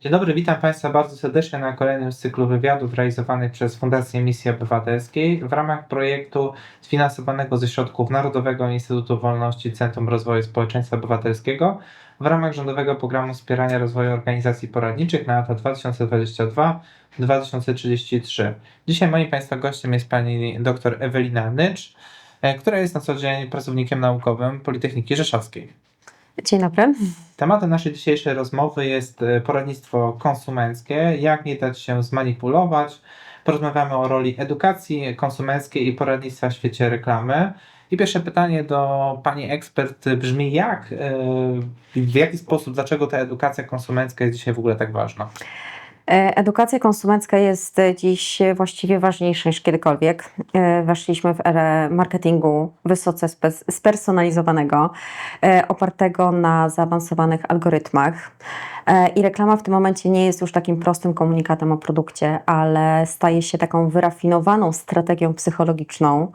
Dzień dobry, witam Państwa bardzo serdecznie na kolejnym cyklu wywiadów realizowanych przez Fundację Misji Obywatelskiej w ramach projektu sfinansowanego ze środków Narodowego Instytutu Wolności Centrum Rozwoju Społeczeństwa Obywatelskiego w ramach rządowego programu wspierania rozwoju organizacji poradniczych na lata 2022-2033. Dzisiaj moim Państwa gościem jest pani dr Ewelina Nycz, e, która jest na co dzień pracownikiem naukowym Politechniki Rzeszowskiej. Dzień dobry. Tematem naszej dzisiejszej rozmowy jest e, poradnictwo konsumenckie, jak nie dać się zmanipulować. Porozmawiamy o roli edukacji konsumenckiej i poradnictwa w świecie reklamy. I pierwsze pytanie do pani ekspert brzmi, jak, e, w jaki sposób, dlaczego ta edukacja konsumencka jest dzisiaj w ogóle tak ważna? E, Edukacja konsumencka jest dziś właściwie ważniejsza niż kiedykolwiek. E, Weszliśmy w erę marketingu wysoce spe- spersonalizowanego, e, opartego na zaawansowanych algorytmach. I reklama w tym momencie nie jest już takim prostym komunikatem o produkcie, ale staje się taką wyrafinowaną strategią psychologiczną,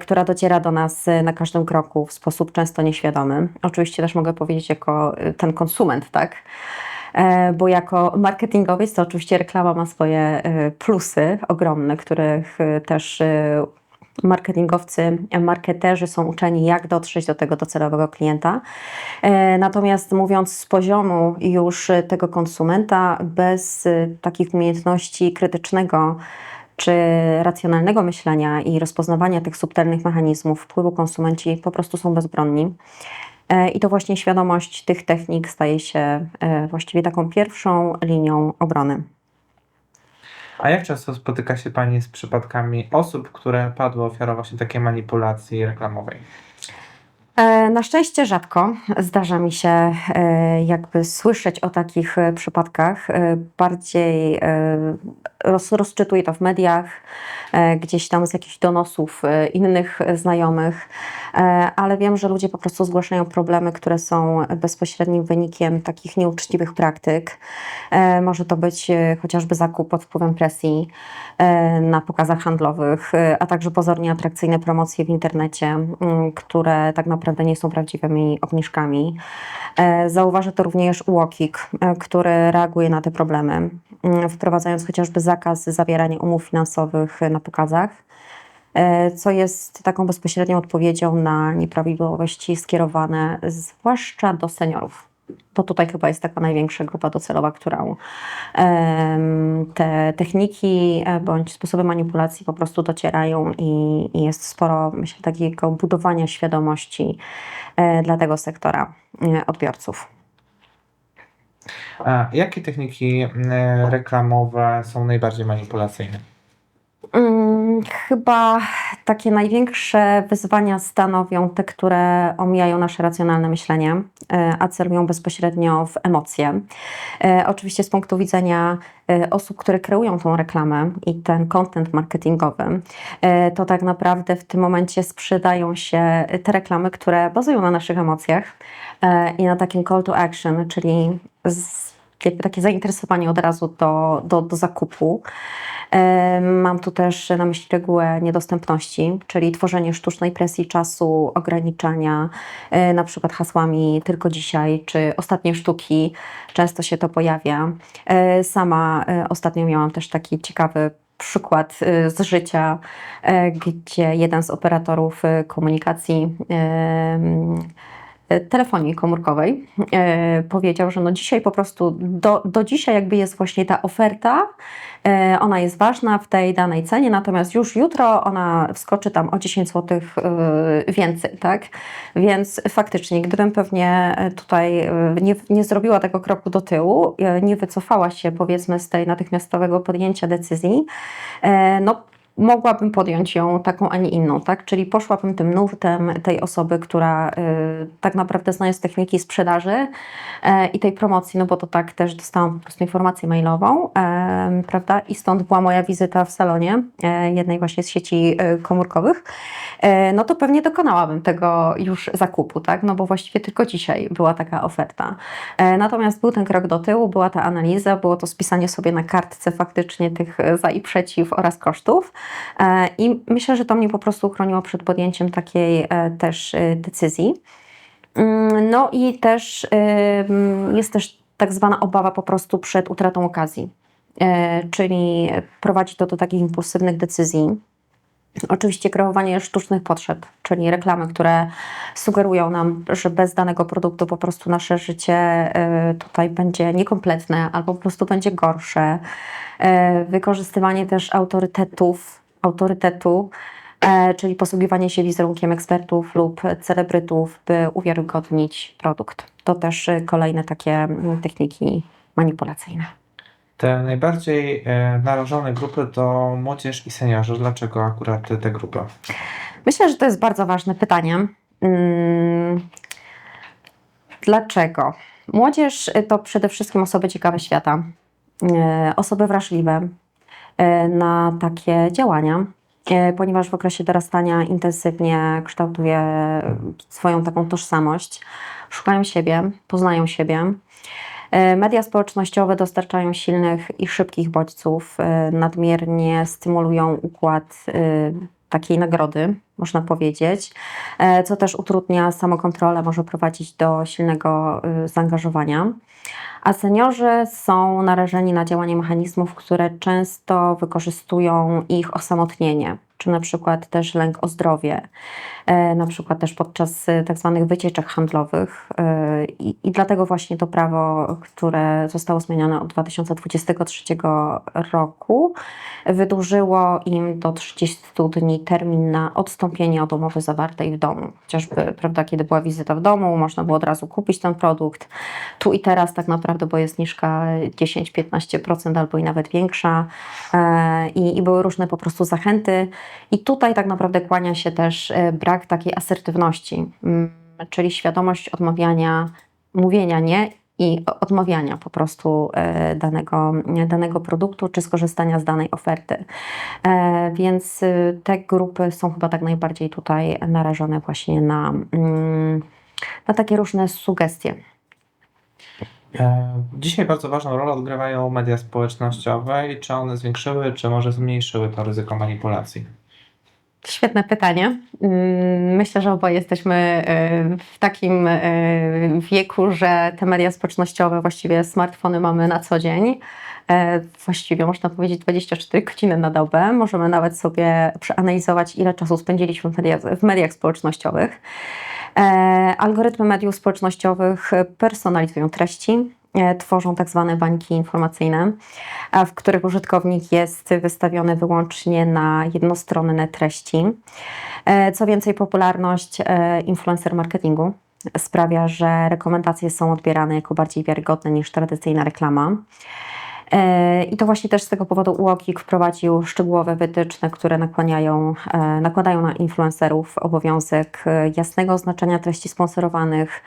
która dociera do nas na każdym kroku w sposób często nieświadomy. Oczywiście też mogę powiedzieć jako ten konsument, tak? E, bo jako marketingowiec to oczywiście reklama ma swoje e, plusy ogromne, których e, też marketingowcy, marketerzy są uczeni, jak dotrzeć do tego docelowego klienta. Natomiast mówiąc z poziomu już tego konsumenta, bez takich umiejętności krytycznego czy racjonalnego myślenia i rozpoznawania tych subtelnych mechanizmów wpływu konsumenci po prostu są bezbronni. E, I to właśnie świadomość tych technik staje się e, właściwie taką pierwszą linią obrony. A jak często spotyka się pani z przypadkami osób, które padły ofiarą właśnie takiej manipulacji reklamowej? E, Na szczęście rzadko zdarza mi się e, jakby słyszeć o takich e, przypadkach. Bardziej roz, rozczytuję to w mediach, gdzieś tam z jakichś donosów innych znajomych, ale wiem, że ludzie po prostu zgłaszają problemy, które są bezpośrednim wynikiem takich nieuczciwych praktyk. Może to być chociażby zakup pod wpływem presji na pokazach handlowych, a także pozornie atrakcyjne promocje w internecie, które tak naprawdę nie są prawdziwymi obniżkami. E, Zauważę to również UOKiK, e, który reaguje na te problemy, wprowadzając chociażby zakaz zawierania umów finansowych na pokazach e, co jest taką bezpośrednią odpowiedzią na nieprawidłowości skierowane zwłaszcza do seniorów. Bo tutaj chyba jest taka największa grupa docelowa, którą te techniki e, bądź sposoby manipulacji po prostu docierają i, jest sporo, myślę, takiego budowania świadomości e, dla tego sektora e, odbiorców. A jakie techniki reklamowe są najbardziej manipulacyjne? Chyba takie największe wyzwania stanowią te, które omijają nasze racjonalne myślenie, e, a celują bezpośrednio w emocje. E, Oczywiście z punktu widzenia e, osób, które kreują tą reklamę i ten content marketingowy, to tak naprawdę w tym momencie sprzedają się te reklamy, które bazują na naszych emocjach i na takim call to action, czyli z, takie zainteresowanie od razu do, do, do zakupu. Mam tu też na myśli regułę niedostępności, czyli tworzenie sztucznej presji czasu, ograniczania, e, na przykład hasłami tylko dzisiaj, czy ostatnie sztuki, często się to pojawia. E, Sama e, ostatnio miałam też taki ciekawy przykład z życia, gdzie jeden z operatorów komunikacji telefonii komórkowej e, powiedział, że no dzisiaj po prostu, do, do dzisiaj jakby jest właśnie ta oferta, e, ona jest ważna w tej danej cenie, natomiast już jutro ona wskoczy tam o 10 zł e, więcej, tak? Więc faktycznie, gdybym pewnie tutaj e, nie, nie zrobiła tego kroku do tyłu, e, nie wycofała się powiedzmy z tej natychmiastowego podjęcia decyzji, e, no mogłabym podjąć ją taką, a nie inną, tak? Czyli poszłabym tym nurtem tej osoby, która y, tak naprawdę znając techniki sprzedaży y, i tej promocji, no bo to tak też dostałam po prostu informację mailową, y, prawda? I stąd była moja wizyta w salonie y, jednej właśnie z sieci y, komórkowych, y, no to pewnie dokonałabym tego już zakupu, tak? No bo właściwie tylko dzisiaj była taka oferta. E, Natomiast był ten krok do tyłu, była ta analiza, było to spisanie sobie na kartce faktycznie tych za i przeciw oraz kosztów. E, I myślę, że to mnie po prostu chroniło przed podjęciem takiej e, też e, decyzji. Mm, No i też jest też tak zwana obawa po prostu przed utratą okazji, czyli prowadzi to do takich impulsywnych decyzji. Oczywiście kreowanie sztucznych potrzeb, czyli reklamy, które sugerują nam, że bez danego produktu po prostu nasze życie e, tutaj będzie niekompletne albo po prostu będzie gorsze. E, Wykorzystywanie też autorytetów, autorytetu, e, czyli posługiwanie się wizerunkiem ekspertów lub celebrytów, by uwiarygodnić produkt. To też kolejne takie mm, techniki manipulacyjne. Te najbardziej e, narażone grupy to młodzież i seniorzy. Dlaczego akurat te, te grupy? Myślę, że to jest bardzo ważne pytanie. Mm, Dlaczego? Młodzież to przede wszystkim osoby ciekawe świata, e, osoby wrażliwe e, na takie działania, ponieważ w okresie dorastania intensywnie kształtuje swoją taką tożsamość, szukają siebie, poznają siebie. E, Media społecznościowe dostarczają silnych i szybkich bodźców, e, nadmiernie stymulują układ e, takiej nagrody, można powiedzieć, co też utrudnia samokontrolę, może prowadzić do silnego zaangażowania. A seniorzy są narażeni na działanie mechanizmów, które często wykorzystują ich osamotnienie, czy na przykład też lęk o zdrowie, e, na przykład też podczas e, tak zwanych wycieczek handlowych. E, I, dlatego właśnie to prawo, które zostało zmienione od 2023 roku, wydłużyło im do 30 dni termin na odstąpienie od umowy zawartej w domu. Chociażby, prawda, kiedy była wizyta w domu, można było od razu kupić ten produkt. Tu i teraz tak naprawdę, bo jest niżka 10-15% albo i nawet większa i, i były różne po prostu zachęty. I tutaj tak naprawdę kłania się też e, brak takiej asertywności, mm, czyli świadomość odmawiania, mówienia nie i odmawiania po prostu e, danego, danego produktu czy skorzystania z danej oferty. E, Więc y, te grupy są chyba tak najbardziej tutaj narażone właśnie na, mm, na takie różne sugestie. E, Dzisiaj bardzo ważną rolę odgrywają media społecznościowe i czy one zwiększyły, czy może zmniejszyły to ryzyko manipulacji? Świetne pytanie. Mm, Myślę, że oboje jesteśmy y, w takim y, wieku, że te media społecznościowe, właściwie smartfony mamy na co dzień. E, Właściwie można powiedzieć 24 godziny na dobę. Możemy nawet sobie przeanalizować, ile czasu spędziliśmy w mediach, w mediach społecznościowych. Algorytmy mediów społecznościowych personalizują treści, tworzą tak zwane bańki informacyjne, a w których użytkownik jest wystawiony wyłącznie na jednostronne treści. E, Co więcej, popularność e, influencer marketingu sprawia, że rekomendacje są odbierane jako bardziej wiarygodne niż tradycyjna reklama. E, I to właśnie też z tego powodu UOKiK wprowadził szczegółowe wytyczne, które nakłaniają, e, nakładają na influencerów obowiązek e, jasnego oznaczenia treści sponsorowanych,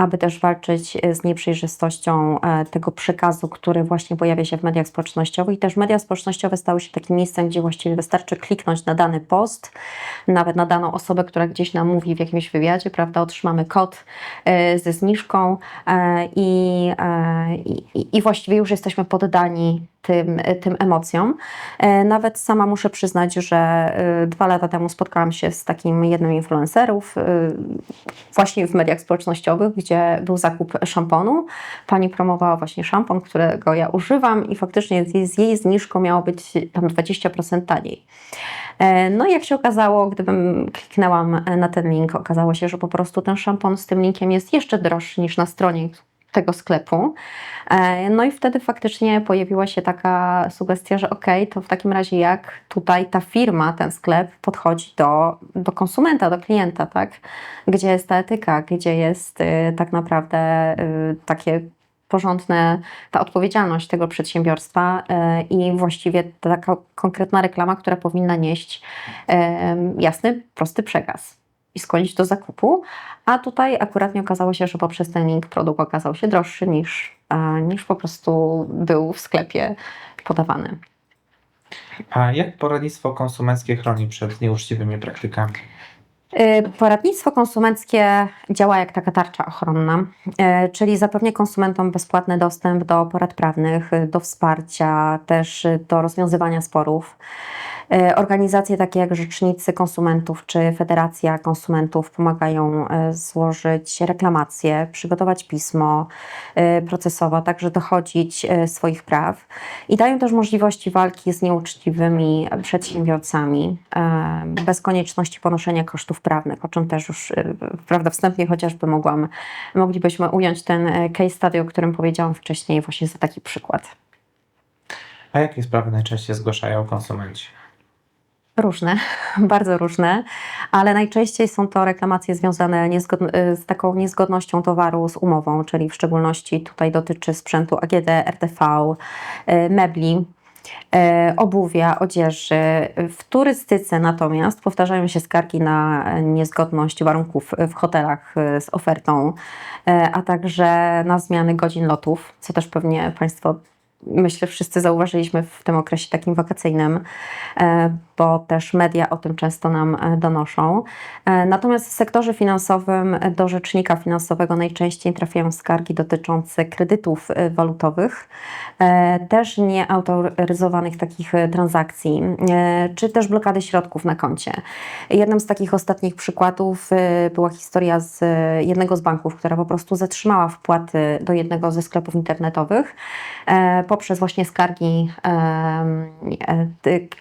aby też walczyć e, z nieprzejrzystością e, tego przekazu, który właśnie pojawia się w mediach społecznościowych. I też media społecznościowe stały się takim miejscem, gdzie właściwie wystarczy kliknąć na dany post, nawet na daną osobę, która gdzieś nam mówi w jakimś wywiadzie, prawda, otrzymamy kod e, ze zniżką i, i, i właściwie już jesteśmy poddani tym, tym emocjom. E, Nawet sama muszę przyznać, że e, dwa lata temu spotkałam się z takim jednym influencerów e, właśnie w mediach społecznościowych, gdzie był zakup szamponu. Pani promowała właśnie szampon, którego ja używam i faktycznie z jej, zniżką miało być tam 20% taniej. No i jak się okazało, gdybym kliknęłam na ten link, okazało się, że po prostu ten szampon z tym linkiem jest jeszcze droższy niż na stronie tego sklepu. E, No i wtedy faktycznie pojawiła się taka sugestia, że okej, to w takim razie jak tutaj ta firma, ten sklep podchodzi do, do konsumenta, do klienta, tak? Gdzie jest ta etyka, gdzie jest y, tak naprawdę y, takie porządne, ta odpowiedzialność tego przedsiębiorstwa y, i właściwie taka konkretna reklama, która powinna nieść jasny, prosty przekaz i skłonić do zakupu, a tutaj akurat nie okazało się, że poprzez ten link produkt okazał się droższy niż, e, niż po prostu był w sklepie podawany. A jak poradnictwo konsumenckie chroni przed nieuczciwymi praktykami? Y, Poradnictwo konsumenckie działa jak taka tarcza ochronna, y, czyli zapewnia konsumentom bezpłatny dostęp do porad prawnych, do wsparcia, też do rozwiązywania sporów. E, Organizacje takie jak Rzecznicy Konsumentów czy Federacja Konsumentów pomagają e, złożyć reklamację, przygotować pismo e, procesowe, także dochodzić swoich praw i dają też możliwości walki z nieuczciwymi przedsiębiorcami bez konieczności ponoszenia kosztów prawnych, o czym też już prawda, wstępnie chociażby mogłam, moglibyśmy ująć ten case study, o którym powiedziałam wcześniej, właśnie za taki przykład. A jakie sprawy najczęściej zgłaszają konsumenci? Różne, bardzo różne, ale najczęściej są to reklamacje związane z taką niezgodnością towaru z umową, czyli w szczególności tutaj dotyczy sprzętu AGD, RTV, y, mebli, y, obuwia, odzieży. W turystyce natomiast powtarzają się skargi na niezgodność warunków w hotelach y, z ofertą, a także na zmiany godzin lotów, co też pewnie Państwo myślę, wszyscy zauważyliśmy w tym okresie takim wakacyjnym, e, bo też media o tym często nam e, donoszą. E, Natomiast w sektorze finansowym do rzecznika finansowego najczęściej trafiają skargi dotyczące kredytów e, walutowych, też nieautoryzowanych takich transakcji, czy też blokady środków na koncie. Jednym z takich ostatnich przykładów była historia z jednego z banków, która po prostu zatrzymała wpłaty do jednego ze sklepów internetowych poprzez właśnie skargi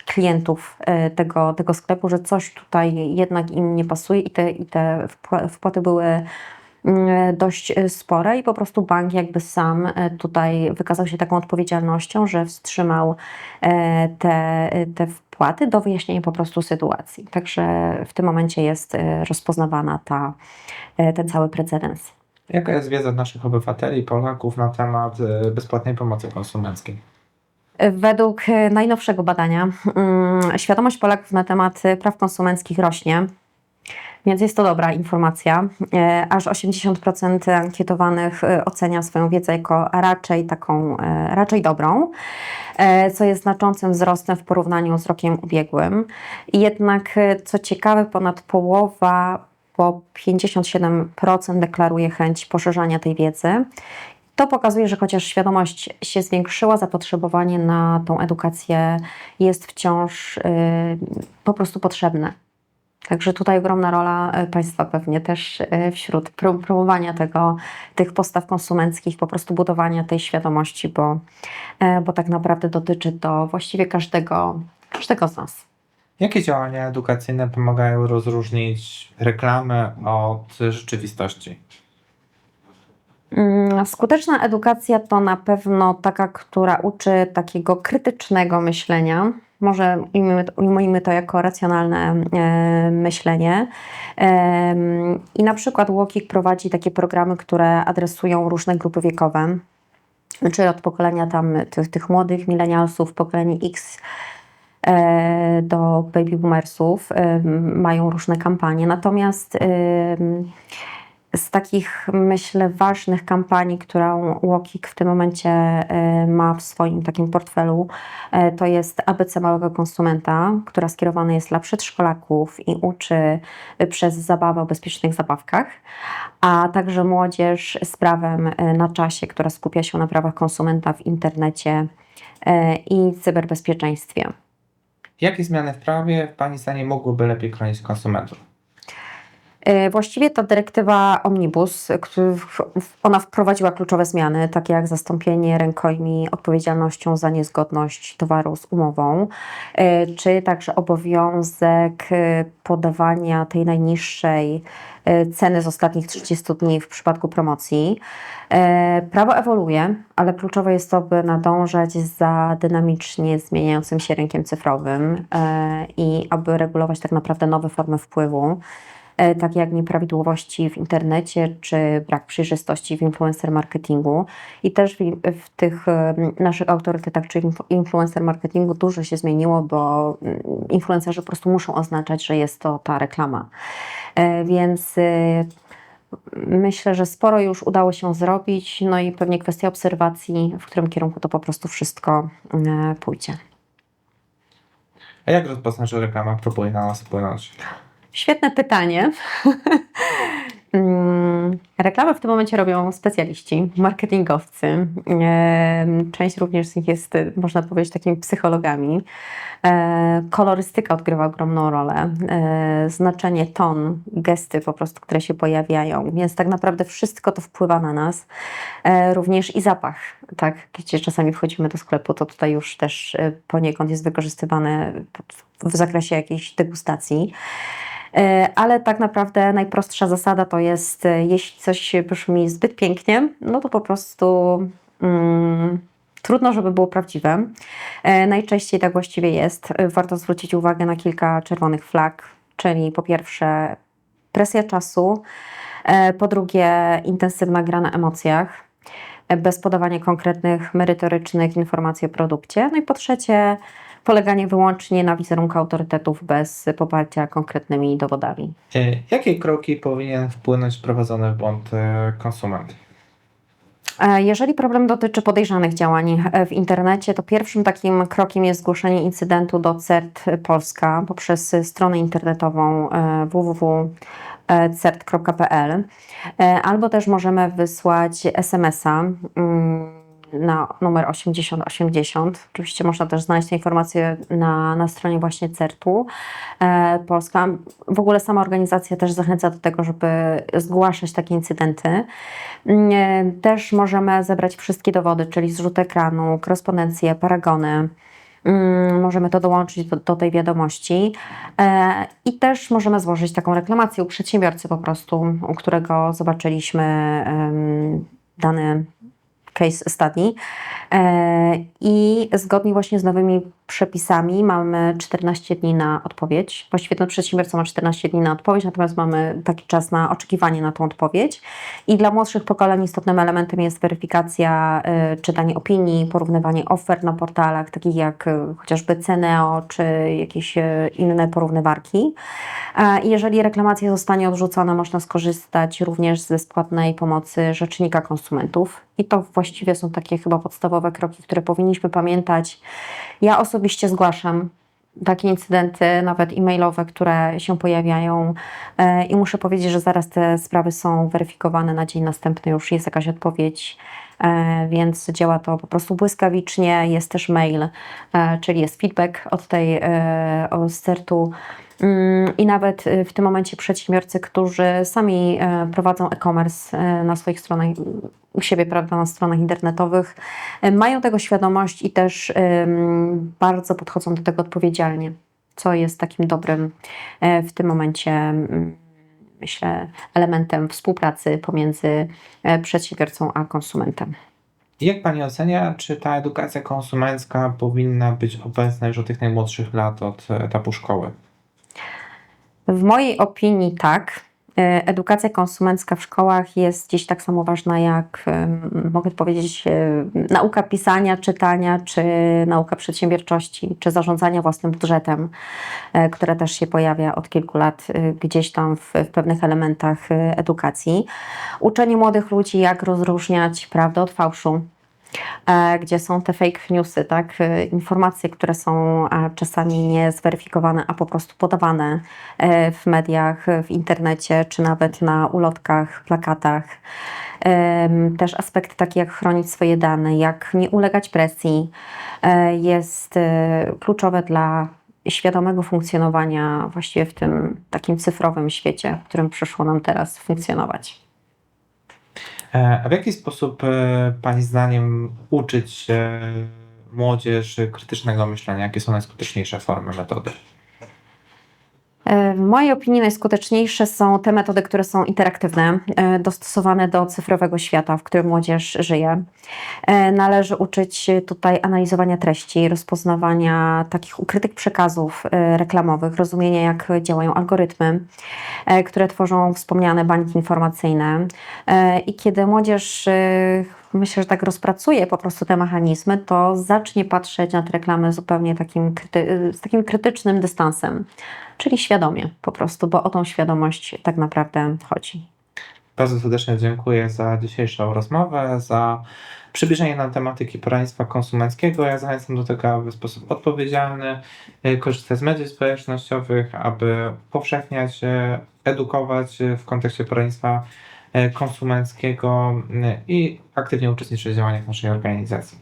klientów tego, tego sklepu, że coś tutaj jednak im nie pasuje i te, i te wpła- wpłaty były mm, dość e, spore i po prostu bank jakby sam e, tutaj wykazał się taką odpowiedzialnością, że wstrzymał e, te, te wpłaty do wyjaśnienia po prostu sytuacji. Także w tym momencie jest e, rozpoznawana ta, e, ten cały precedens. Jaka jest wiedza naszych obywateli, Polaków na temat e, bezpłatnej pomocy konsumenckiej? Według e, najnowszego badania mm, świadomość Polaków na temat e, praw konsumenckich rośnie, więc jest to dobra informacja. E, Aż 80% ankietowanych ocenia swoją wiedzę jako raczej taką, raczej dobrą, co jest znaczącym wzrostem w porównaniu z rokiem ubiegłym. Jednak, co ciekawe, ponad połowa, bo 57% deklaruje chęć poszerzania tej wiedzy. To pokazuje, że chociaż świadomość się zwiększyła, zapotrzebowanie na tą edukację jest wciąż y, po prostu potrzebne. Także tutaj ogromna rola y, państwa pewnie też y, wśród promowania tego, tych postaw konsumenckich, po prostu budowania tej świadomości, bo, bo tak naprawdę dotyczy to właściwie każdego, każdego z nas. Jakie działania edukacyjne pomagają rozróżnić reklamę od rzeczywistości? Mm, Skuteczna edukacja to na pewno taka, która uczy takiego krytycznego myślenia. Może ujmijmy to, jako racjonalne e, myślenie. I na przykład Łokik prowadzi takie programy, które adresują różne grupy wiekowe, czyli od pokolenia tam tych, tych młodych milenialsów, pokolenie X e, do baby boomersów. Mają różne kampanie. Natomiast z takich, myślę, ważnych kampanii, którą Łokik w tym momencie e, ma w swoim takim portfelu, e, to jest ABC Małego Konsumenta, która skierowana jest dla przedszkolaków i uczy przez zabawę o bezpiecznych zabawkach, a także młodzież z prawem e, na czasie, która skupia się na prawach konsumenta w internecie i cyberbezpieczeństwie. Jakie zmiany w prawie Pani zdaniem mogłyby lepiej chronić konsumentów? E, Właściwie ta dyrektywa Omnibus, ona wprowadziła kluczowe zmiany, takie jak zastąpienie rękojmi odpowiedzialnością za niezgodność towaru z umową, e, czy także obowiązek e, podawania tej najniższej ceny z ostatnich 30 dni w przypadku promocji. Prawo ewoluuje, ale kluczowe jest to, by nadążać za dynamicznie zmieniającym się rynkiem cyfrowym i aby regulować tak naprawdę nowe formy wpływu takie jak nieprawidłowości w internecie czy brak przejrzystości w influencer marketingu. I też w, w tych e, naszych autorytetach, czyli w influencer marketingu dużo się zmieniło, bo mm, influencerzy po prostu muszą oznaczać, że jest to ta reklama. E, Więc e, myślę, że sporo już udało się zrobić, no i pewnie kwestia obserwacji, w którym kierunku to po prostu wszystko e, pójdzie. A jak rozpoznać, że reklama próbuje na nas wpłynąć? Świetne pytanie. Mm, Reklamę w tym momencie robią specjaliści, marketingowcy. Część również z nich jest, e, można powiedzieć, takimi psychologami. E, Kolorystyka odgrywa ogromną rolę. E, Znaczenie, ton, gesty po prostu, które się pojawiają. Więc tak naprawdę wszystko to wpływa na nas. E, Również i zapach, tak? Gdzie czasami wchodzimy do sklepu, to tutaj już też e, poniekąd jest wykorzystywane w zakresie jakiejś degustacji. E, Ale tak naprawdę najprostsza zasada to jest, e, jeśli coś brzmi zbyt pięknie, no to po prostu mm, trudno, żeby było prawdziwe. E, Najczęściej tak właściwie jest. Warto zwrócić uwagę na kilka czerwonych flag, czyli po pierwsze presja czasu, po drugie intensywna gra na emocjach, bez podawania konkretnych, merytorycznych informacji o produkcie. No i po trzecie poleganie wyłącznie na wizerunku autorytetów bez poparcia konkretnymi dowodami. E, Jakie kroki powinien wpłynąć wprowadzony w błąd e, konsument? E, Jeżeli problem dotyczy podejrzanych działań w internecie, to pierwszym takim krokiem jest zgłoszenie incydentu do CERT Polska poprzez stronę internetową www.cert.pl albo też możemy wysłać SMS-a mm, na numer 8080. Oczywiście można też znaleźć te informacje na, na stronie właśnie CERT-u e, Polska. W ogóle sama organizacja też zachęca do tego, żeby zgłaszać takie incydenty. Mm, Też możemy zebrać wszystkie dowody, czyli zrzut ekranu, korespondencję, paragony. Mm, Możemy to dołączyć do, do tej wiadomości e, i też możemy złożyć taką reklamację u przedsiębiorcy po prostu, u którego zobaczyliśmy em, dany case study. E, I zgodnie właśnie z nowymi przepisami mamy 14 dni na odpowiedź. Właściwie ten przedsiębiorca ma 14 dni na odpowiedź, natomiast mamy taki czas na oczekiwanie na tą odpowiedź. I dla młodszych pokoleń istotnym elementem jest weryfikacja, y, czytanie opinii, porównywanie ofert na portalach, takich jak y, chociażby Ceneo czy jakieś y, inne porównywarki. E, I jeżeli reklamacja zostanie odrzucona, można skorzystać również z bezpłatnej pomocy Rzecznika Konsumentów. I to właściwie są takie chyba podstawowe kroki, które powinniśmy pamiętać. Ja osobiście zgłaszam takie incydenty, nawet e-mailowe, które się pojawiają e, i muszę powiedzieć, że zaraz te sprawy są weryfikowane na dzień następny, już jest jakaś odpowiedź, e, więc działa to po prostu błyskawicznie. Jest też mail, e, czyli jest feedback od tej od. Mm, I nawet w tym momencie przedsiębiorcy, którzy sami prowadzą e-commerce na swoich stronach, u siebie, prawda, na stronach internetowych, e, mają tego świadomość i też bardzo podchodzą do tego odpowiedzialnie, co jest takim dobrym e, w tym momencie, myślę, elementem współpracy pomiędzy e, przedsiębiorcą a konsumentem. Jak Pani ocenia, czy ta edukacja konsumencka powinna być obecna już od tych najmłodszych lat, od etapu szkoły? W mojej opinii tak. E, Edukacja konsumencka w szkołach jest gdzieś tak samo ważna jak, mogę powiedzieć, e, nauka pisania, czytania, czy nauka przedsiębiorczości, czy zarządzania własnym budżetem, e, które też się pojawia od kilku lat gdzieś tam w, w pewnych elementach edukacji. Uczenie młodych ludzi, jak rozróżniać prawdę od fałszu, gdzie są te fake newsy, tak? E, Informacje, które są a, czasami niezweryfikowane, a po prostu podawane e, w mediach, e, w internecie, czy nawet na ulotkach, plakatach. Też aspekty takie jak chronić swoje dane, jak nie ulegać presji, e, jest e, kluczowe dla świadomego funkcjonowania właściwie w tym takim cyfrowym świecie, w którym przyszło nam teraz funkcjonować. E, A w jaki sposób e, Pani zdaniem uczyć e, młodzież krytycznego myślenia? Jakie są najskuteczniejsze formy, metody? E, W mojej opinii najskuteczniejsze są te metody, które są interaktywne, e, dostosowane do cyfrowego świata, w którym młodzież żyje. E, Należy uczyć tutaj analizowania treści, rozpoznawania takich ukrytych przekazów reklamowych, rozumienia jak działają algorytmy, które tworzą wspomniane bańki informacyjne. I kiedy młodzież myślę, że tak rozpracuje po prostu te mechanizmy, to zacznie patrzeć na te reklamy zupełnie takim, z takim krytycznym dystansem, czyli świadomie po prostu, bo o tą świadomość tak naprawdę chodzi. Bardzo serdecznie dziękuję za dzisiejszą rozmowę, za przybliżenie nam tematyki poradnictwa konsumenckiego. Ja zachęcam do tego, aby w sposób odpowiedzialny e, korzystać z mediów społecznościowych, aby powszechniać, e, edukować e, w kontekście poradnictwa e, konsumenckiego e, i aktywnie uczestniczyć w działaniach naszej organizacji.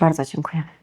Bardzo dziękuję.